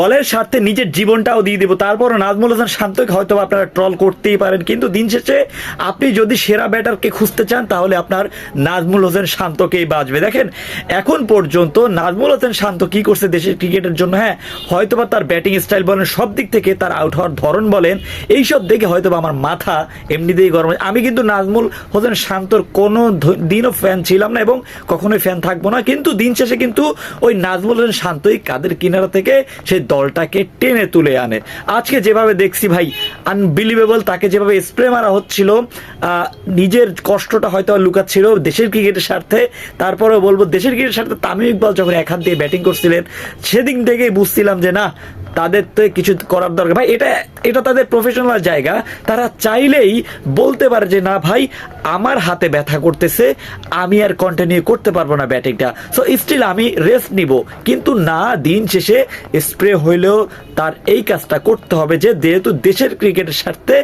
দলের স্বার্থে নিজের জীবনটাও দিয়ে দিব। তারপরও নাজমুল হাসান শান্তকে হয়তো আপনারা ট্রল করতেই পারেন, কিন্তু দিন শেষে আপনি যদি সেরা ব্যাটারকে খুঁজতে চান, তাহলে আপনার নাজমুল হোসেন শান্তকেই বাঁচবে। দেখেন, এখন পর্যন্ত নাজমুল হোসেন শান্ত কি করছে দেশের ক্রিকেটের জন্য? হ্যাঁ হয়তোবা তার ব্যাটিং স্টাইল বলেন, সব দিক থেকে তার আউট হওয়ার ধরন বলেন এইসব দেখে হয়তোবা আমার মাথা এমনিতেই গরম আমি কিন্তু নাজমুল হোসেন শান্তর কোনো দিনও ফ্যান ছিলাম না এবং কখনোই ফ্যান থাকব না, কিন্তু দিন শেষে কিন্তু ওই নাজমুল হোসেন শান্তই কাদের কিনারা থেকে সেই দলটাকে টেনে তুলে আনে। আজকে যেভাবে দেখছি ভাই আনবিলিভেবল তাকে যেভাবে স্প্রে মারা হচ্ছিল নিজের কষ্টটা হয়তো লুকাচ্ছিল দেশের ক্রিকেটের স্বার্থে। তারপরেও বলব, দেশের ক্রিকেটের স্বার্থে তামিম ইকবাল যখন এক হাত দিয়ে ব্যাটিং করছিলেন সেদিন থেকেই বুঝছিলাম যে না তাদের তো কিছু করার দরকার। ভাই, এটা এটা তাদের প্রফেশনাল জায়গা। তারা চাইলেই বলতে পারে যে, না ভাই, আমার হাতে ব্যথা করতেছে, আমি আর কন্টিনিউ করতে পারব না ব্যাটিংটা সো স্টিল আমি রেস্ট নিব। কিন্তু না, দিন শেষে স্প্রে হইলেও তার এই কাজটা করতে হবে যে, যেহেতু দেশের ক্রিকেটের স্বার্থে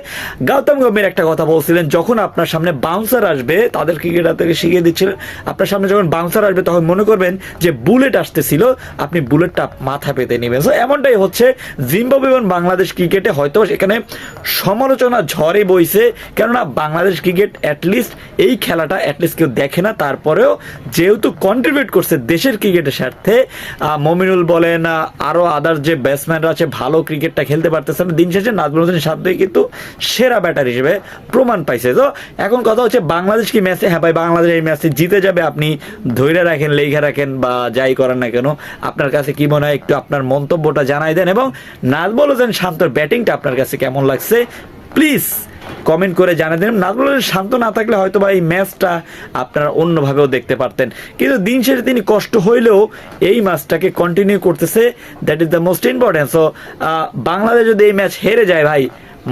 গৌতম গম্ভীর একটা কথা বলছিলেন, যখন আপনার সামনে বাউন্সার আসবে, তাদের ক্রিকেটার থেকে শিখিয়ে দিচ্ছিলেন, আপনার সামনে যখন বাউন্সার আসবে, তখন মনে করবেন যে বুলেট আসতেছিল, আপনি বুলেটটা মাথা পেতে নেবেন। সো এমনটাই হচ্ছে। জিম্বাবুয়ে এবং বাংলাদেশ ক্রিকেটে হয়তো সেখানে সমালোচনা ঝড়ে বইছে কেননা বাংলাদেশ ক্রিকেট অ্যাটলিস্ট এই খেলাটা অ্যাটলিস্ট কেউ দেখে না। তারপরেও যেহেতু কন্ট্রিবিউট করছে দেশের ক্রিকেটের স্বার্থে মমিনুল বলেন আহ, আরও আদার যে ব্যাটসম্যানরা আছে ভালো ক্রিকেটটা খেলতে পারতেছে না। দিন শেষে নাজমুল হোসেন সাদ্দই কিন্তু সেরা ব্যাটার হিসেবে প্রমাণ পাইছে। তো এখন কথা হচ্ছে বাংলাদেশ কি ম্যাচে হ্যাঁ ভাই বাংলাদেশ এই ম্যাচে জিতে যাবে আপনি। ধৈর্য রাখেন লেখা রাখেন বা যাই করেন না কেন। আপনার কাছে কি মনে হয়? একটু আপনার মন্তব্যটা জানাই দেন। এবং নাজমুল হোসেন শান্তর ব্যাটিংটা আপনার কাছে কেমন লাগছে? প্লিজ কমেন্ট করে জানিয়ে দেন। নাজমুল হোসেন শান্ত না থাকলে হয়তো বা এই ম্যাচটা আপনারা অন্যভাবেও দেখতে পারতেন। কিন্তু দিন শেষে তিনি কষ্ট হইলেও এই ম্যাচটাকে কন্টিনিউ করতেছে। That is the most important so Bangladesh যদি এই ম্যাচ হেরে যায় ভাই,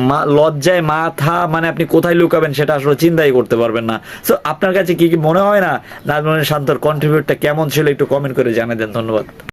মা, লজ্জায় মাথা মানে আপনি কোথায় লুকাবেন সেটা আসলে চিন্তাই করতে পারবেন না। সো আপনার কাছে কি কি মনে হয় না? নাজমুল শান্তর কন্ট্রিবিউটটা কেমন ছিল একটু কমেন্ট করে জানিয়ে দেন। ধন্যবাদ।